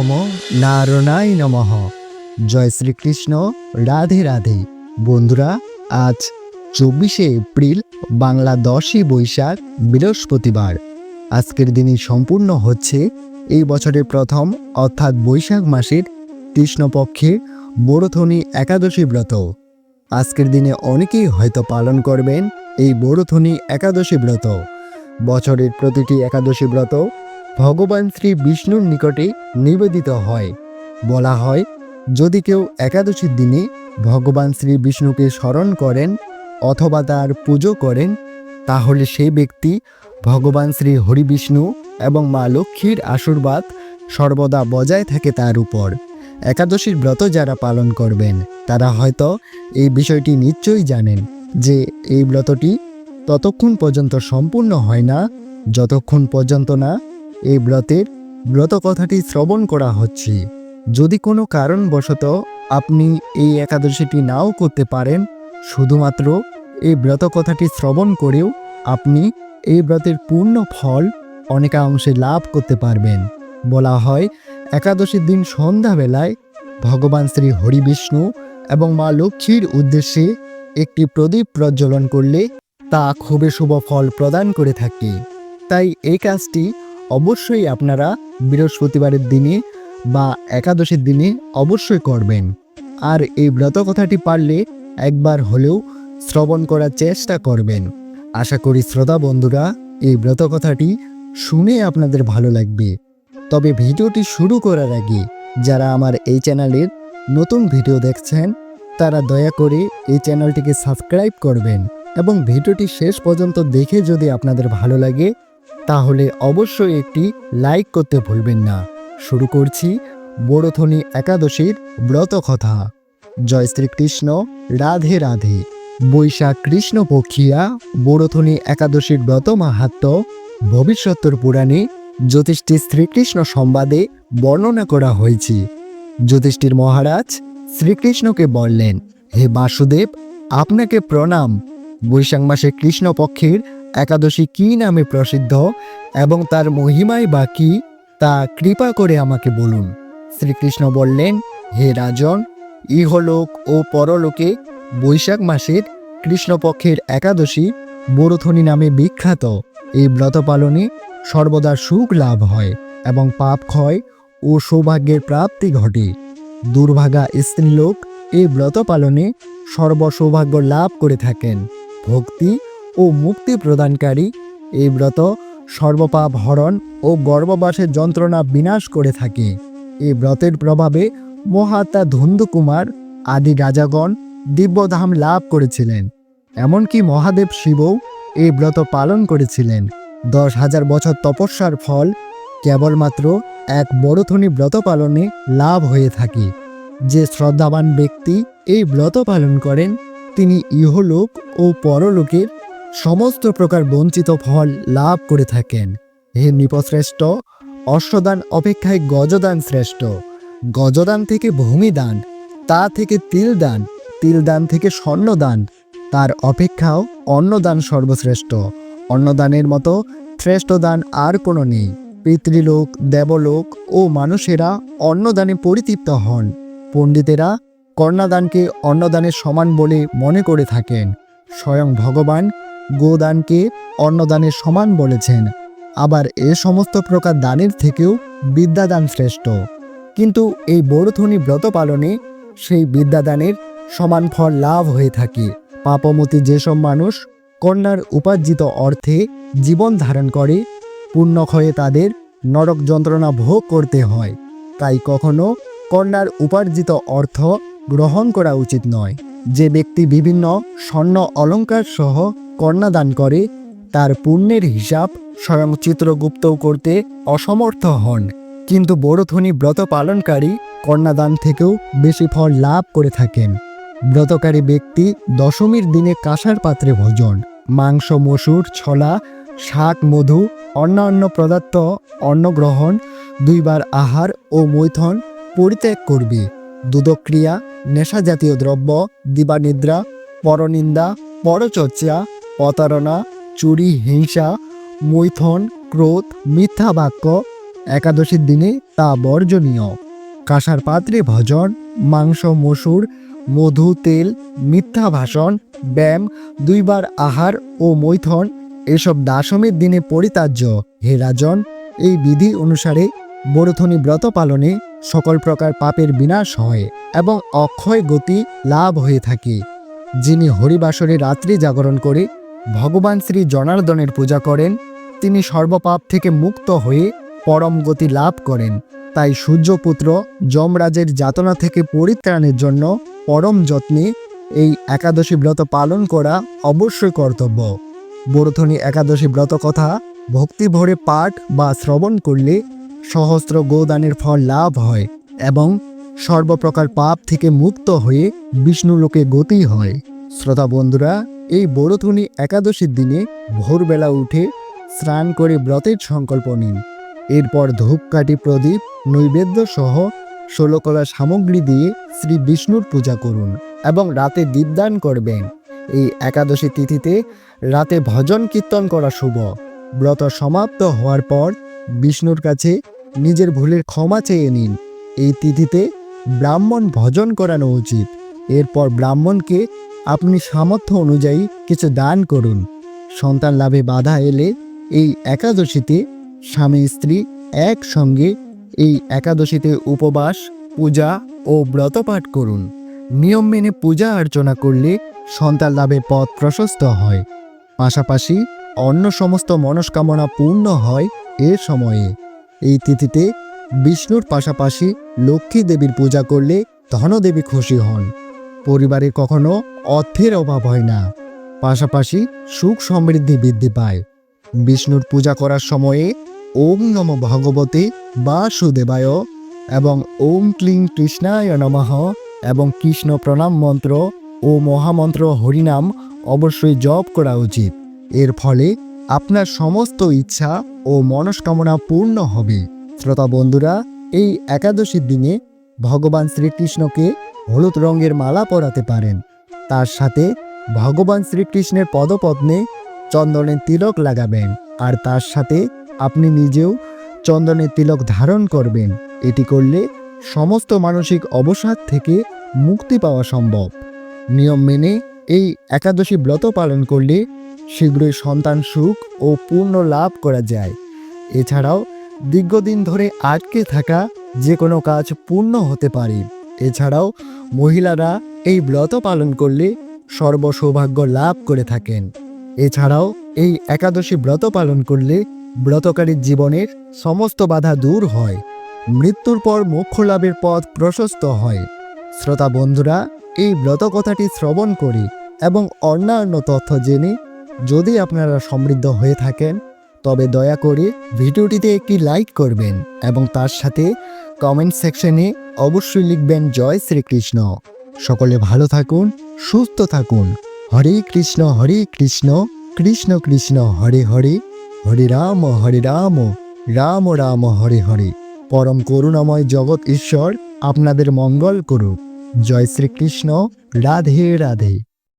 নম নারায়ণায় নমঃ। জয় শ্রীকৃষ্ণ, রাধে রাধে। বন্ধুরা, আজ চব্বিশে এপ্রিল, বাংলা দশই বৈশাখ, বৃহস্পতিবার। আজকের দিনই সম্পূর্ণ হচ্ছে এই বছরের প্রথম, অর্থাৎ বৈশাখ মাসের কৃষ্ণপক্ষে বড়থনী একাদশী ব্রত। আজকের দিনে অনেকেই হয়তো পালন করবেন এই বড়থনী একাদশী ব্রত। বছরের প্রতিটি একাদশী ব্রত ভগবান শ্রী বিষ্ণুর নিকটে নিবেদিত হয়। বলা হয়, যদি কেউ একাদশীর দিনে ভগবান শ্রী বিষ্ণুকে স্মরণ করেন অথবা তার পুজো করেন, তাহলে সেই ব্যক্তি ভগবান শ্রী হরিবিষ্ণু এবং মা লক্ষ্মীর আশীর্বাদ সর্বদা বজায় থাকে তার উপর। একাদশীর ব্রত যারা পালন করবেন, তারা হয়তো এই বিষয়টি নিশ্চয়ই জানেন যে এই ব্রতটি ততক্ষণ পর্যন্ত সম্পূর্ণ হয় না, যতক্ষণ পর্যন্ত না এই ব্রতের ব্রত কথাটি শ্রবণ করা হচ্ছে। যদি কোনো কারণবশত আপনি এই একাদশীটি নাও করতে পারেন, শুধুমাত্র এই ব্রত কথাটি শ্রবণ করেও আপনি এই ব্রতের পূর্ণ ফল অনেকাংশে লাভ করতে পারবেন। বলা হয়, একাদশীর দিন সন্ধ্যাবেলায় ভগবান শ্রী হরিবিষ্ণু এবং মা লক্ষ্মীর উদ্দেশ্যে একটি প্রদীপ প্রজ্বলন করলে তা খুবই শুভ ফল প্রদান করে থাকে। তাই এই কাজটি অবশ্যই আপনারা বৃহস্পতিবারের দিনে বা একাদশীর দিনে অবশ্যই করবেন। আর এই ব্রত কথাটি পারলে একবার হলেও শ্রবণ করার চেষ্টা করবেন। আশা করি শ্রোতা বন্ধুরা, এই ব্রত কথাটি শুনে আপনাদের ভালো লাগবে। তবে ভিডিওটি শুরু করার আগে, যারা আমার এই চ্যানেলের নতুন ভিডিও দেখছেন, তারা দয়া করে এই চ্যানেলটিকে সাবস্ক্রাইব করবেন এবং ভিডিওটি শেষ পর্যন্ত দেখে যদি আপনাদের ভালো লাগে তাহলে অবশ্যই একটি লাইক করতে ভুলবেন না। শুরু করছি বড়থনী একাদশীর ব্রত কথা জয় শ্রীকৃষ্ণ, রাধে রাধে। বৈশাখ কৃষ্ণ পক্ষিয়া বড়থনী একাদশীর ব্রত মাহাত্ম ভবিষ্যত্তর পুরাণে জ্যোতিষ্ঠী শ্রীকৃষ্ণ সংবাদে বর্ণনা করা হয়েছে। যুধিষ্ঠির মহারাজ শ্রীকৃষ্ণকে বললেন, হে বাসুদেব, আপনাকে প্রণাম। বৈশাখ মাসে কৃষ্ণপক্ষের একাদশী কি নামে প্রসিদ্ধ এবং তার মহিমাই বা কি, তা কৃপা করে আমাকে বলুন। শ্রীকৃষ্ণ বললেন, হে রাজন, ইহলোক ও পরলোকে বৈশাখ মাসের কৃষ্ণপক্ষের একাদশী বরথনী নামে বিখ্যাত। এই ব্রত পালনে সর্বদা সুখ লাভ হয় এবং পাপ ক্ষয় ও সৌভাগ্যের প্রাপ্তি ঘটে। দুর্ভাগা স্ত্রীলোক এই ব্রত পালনে সর্বসৌভাগ্য লাভ করে থাকেন। ভক্তি ও মুক্তি প্রদানকারী। এই ব্রত সর্বপাপ হরণ ও গর্ভবাসের যন্ত্রণা বিনাশ করে থাকে। এই ব্রতের প্রভাবে মহাত্মা ধুন্দুকুমার, আদি রাজাগণ দিব্যধাম লাভ করেছিলেন। এমনকি মহাদেব শিবও এই ব্রত পালন করেছিলেন। দশ হাজার বছর তপস্যার ফল কেবলমাত্র এক বড়থনি ব্রত পালনে লাভ হয়ে থাকে। যে শ্রদ্ধাবান ব্যক্তি এই ব্রত পালন করেন, তিনি ইহলোক ও পরলোকের সমস্ত প্রকার বঞ্চিত ফল লাভ করে থাকেন। হে নৃপশ্রেষ্ঠ, অশ্বদান অপেক্ষায় গজদান শ্রেষ্ঠ। গজদান থেকে ভূমিদান, তা থেকে তিলদান তিলদান থেকে স্বর্ণদান। তার অপেক্ষাও অন্নদান সর্বশ্রেষ্ঠ। অন্নদানের মতো শ্রেষ্ঠ দান আর কোনো নেই। পিতৃলোক, দেবলোক ও মানুষেরা অন্নদানে পরিতৃপ্ত হন। পণ্ডিতেরা কন্যাদানকে অন্নদানের সমান বলে মনে করে থাকেন। স্বয়ং ভগবান গোদানকে অন্নদানের সমান বলেছেন। আবার এ সমস্ত প্রকার দানের থেকেও বিদ্যাদান শ্রেষ্ঠ। কিন্তু এই বড়থনী ব্রত পালনে সেই বিদ্যাদানের সমান ফল লাভ হয়ে থাকে। পাপমতি যেসব মানুষ কন্যার উপার্জিত অর্থে জীবন ধারণ করে পূর্ণ পুণ্যক্ষয়ে তাদের নরক যন্ত্রণা ভোগ করতে হয়। তাই কখনো কন্যার উপার্জিত অর্থ গ্রহণ করা উচিত নয়। যে ব্যক্তি বিভিন্ন স্বর্ণ অলঙ্কার সহ কন্যাদান করে, তার পুণ্যের হিসাব স্বয়ং চিত্রগুপ্তও করতে অসমর্থ হন। কিন্তু বড়থনী ব্রত পালনকারী কন্যাদান থেকেও বেশি ফল লাভ করে থাকেন। ব্রতকারী ব্যক্তি দশমীর দিনে কাঁসার পাত্রে ভোজন, মাংস, মসুর, ছলা, শাক, মধু, অন্যান্য পদার্থ, অন্নগ্রহণ, দুইবার আহার ও মৈথন পরিত্যাগ করবে। দুদক্রিয়া নেশা জাতীয় দ্রব্য, দিবানিদ্রা, পরনিন্দা, পরচর্চা প্রতারণা, চুরি, হিংসা, মৈথন, ক্রোধ, মিথ্যা বাক্য একাদশীর দিনে তা বর্জনীয়। কাঁসার পাত্রে ভজন, মাংস, মসুর, মধু, তেল, মিথ্যা ভাষণ, ব্যায়াম, দুইবার আহার ও মৈথন, এসব দাশমের দিনে পরিতার্য হে রাজন, এই বিধি অনুসারে বরথনী ব্রত পালনে সকল প্রকার পাপের বিনাশ হয় এবং অক্ষয় গতি লাভ হয়ে থাকে। যিনি হরিবাসরে রাত্রি জাগরণ করে ভগবান শ্রী জনার্দনের পূজা করেন, তিনি সর্বপাপ থেকে মুক্ত হয়ে পরম গতি লাভ করেন। তাই সূর্যপুত্র যমরাজের যাতনা থেকে পরিত্রাণের জন্য পরম যত্নে এই একাদশী ব্রত পালন করা অবশ্যই কর্তব্য। বরথনী একাদশী ব্রত কথা ভক্তি ভরে পাঠ বা শ্রবণ করলে সহস্র গোদানের ফল লাভ হয় এবং সর্বপ্রকার পাপ থেকে মুক্ত হয়ে বিষ্ণুলোকে গতি হয়। শ্রোতা বন্ধুরা এই বরথনী একাদশীর দিনে ভোরবেলা উঠে স্নান করে ব্রতের সংকল্প নিন। এরপর ধূপকাঠি প্রদীপ, নৈবেদ্য সহ ষোলকলা সামগ্রী দিয়ে শ্রী বিষ্ণুর পূজা করুন এবং রাতে দীপদান করবেন। এই একাদশী তিথিতে রাতে ভজন কীর্তন করা শুভ। ব্রত সমাপ্ত হওয়ার পর বিষ্ণুর কাছে নিজের ভুলের ক্ষমা চেয়ে নিন। এই তিথিতে ব্রাহ্মণ ভজন করানো উচিত। এরপর ব্রাহ্মণকে আপনি সামর্থ্য অনুযায়ী কিছু দান করুন। সন্তান লাভে বাধা এলে এই একাদশীতে স্বামী স্ত্রী একসঙ্গে এই একাদশীতে উপবাস, পূজা ও ব্রতপাঠ করুন। নিয়ম মেনে পূজা অর্চনা করলে সন্তান লাভের পথ প্রশস্ত হয়। পাশাপাশি অন্য সমস্ত মনস্কামনা পূর্ণ হয় এ সময়ে। এই তিথিতে বিষ্ণুর পাশাপাশি লক্ষ্মী দেবীর পূজা করলে ধনদেবী খুশি হন। পরিবারে কখনো অর্থের অভাব হয় না। পাশাপাশি সুখ সমৃদ্ধি বৃদ্ধি পায়। বিষ্ণুর পূজা করার সময়ে ওম নম ভগবতে বাসুদেবায় এবং ওম ক্লিং কৃষ্ণায় নমঃ এবং কৃষ্ণ প্রণাম মন্ত্র ও মহামন্ত্র হরিনাম অবশ্যই জপ করা উচিত। এর ফলে আপনার সমস্ত ইচ্ছা ও মনস্কামনা পূর্ণ হবে। শ্রোতা বন্ধুরা, এই একাদশীর দিনে ভগবান শ্রীকৃষ্ণকে হলুদ রঙের মালা পরাতে পারেন। তার সাথে ভগবান শ্রীকৃষ্ণের পদপদ্মে চন্দনের তিলক লাগাবেন। আর তার সাথে আপনি নিজেও চন্দনের তিলক ধারণ করবেন। এটি করলে সমস্ত মানসিক অবসাদ থেকে মুক্তি পাওয়া সম্ভব। নিয়ম মেনে এই একাদশী ব্রত পালন করলে শীঘ্রই সন্তান সুখ ও পূর্ণ লাভ করা যায়। এছাড়াও দীর্ঘদিন ধরে আটকে থাকা যে কোনো কাজ পূর্ণ হতে পারে। এছাড়াও মহিলারা এই ব্রত পালন করলে সর্বসৌভাগ্য লাভ করে থাকেন। এছাড়াও এই একাদশী ব্রত পালন করলে ব্রতকারীর জীবনের সমস্ত বাধা দূর হয়। মৃত্যুর পর মোক্ষ লাভের পথ প্রশস্ত হয়। শ্রোতা বন্ধুরা, এই ব্রত কথাটি শ্রবণ করি এবং অন্যান্য তথ্য জেনে যদি আপনারা সমৃদ্ধ হয়ে থাকেন, তবে দয়া করে ভিডিওটিতে একটি লাইক করবেন এবং তার সাথে কমেন্ট সেকশনে অবশ্যই লিখবেন জয় শ্রীকৃষ্ণ। সকলে ভালো থাকুন, সুস্থ থাকুন। হরে কৃষ্ণ হরে কৃষ্ণ কৃষ্ণ কৃষ্ণ, হরে হরে। হরে রাম হরে রাম রাম রাম, হরে হরে। পরম করুণাময় জগৎ ঈশ্বর আপনাদের মঙ্গল করুক। জয় শ্রীকৃষ্ণ, রাধে রাধে।